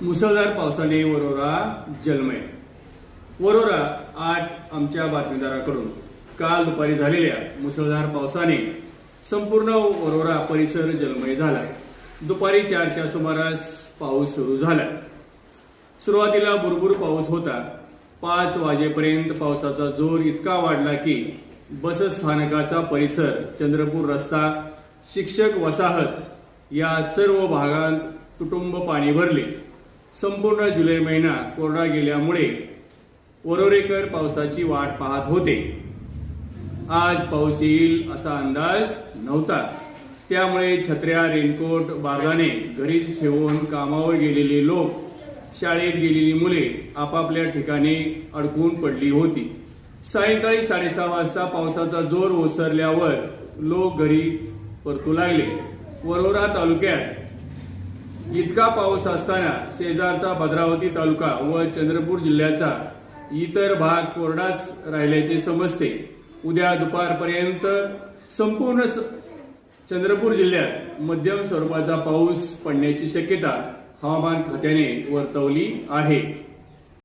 मुसळधार पावसाने वरोरा जलमय वरोरा आज आमच्या बातमीदाराकडून. काल दुपारी झालेल्या मुसळधार पावसाने संपूर्ण वरोरा परिसर जलमय झाला दुपारी चारच्या सुमारास पाऊस सुरू झाला सुरुवातीला भुरभुर पाऊस होता. पाच वाजेपर्यंत पावसाचा जोर इतका वाढला की बस स्थानकाचा परिसर चंद्रपूर रस्ता शिक्षक वसाहत या सर्व भागात कुटुंब पाणी भरले. संपूर्ण जुलै महिना कोरडा गेल्यामुळे वरोरेकर पावसाची वाट पाहत होते. आज पाऊस येईल असा अंदाज नव्हता. त्यामुळे छत्र्या रेनकोट बागाने घरीच ठेवून कामावर गेलेले लोक शाळेत गेलेली मुले आपापल्या ठिकाणी अडकून पडली होती. सायंकाळी साडेसहा वाजता पावसाचा जोर ओसरल्यावर लोक घरी परतू लागले. वरोरा तालुक्यात इतका पाऊस असताना शेजारचा भद्रावती तालुका व चंद्रपूर जिल्ह्याचा इतर भाग कोरडाच राहिल्याचे समजते. उद्या दुपारपर्यंत संपूर्ण स- चंद्रपूर जिल्ह्यात मध्यम स्वरूपाचा पाऊस पडण्याची शक्यता हवामान खात्याने वर्तवली आहे.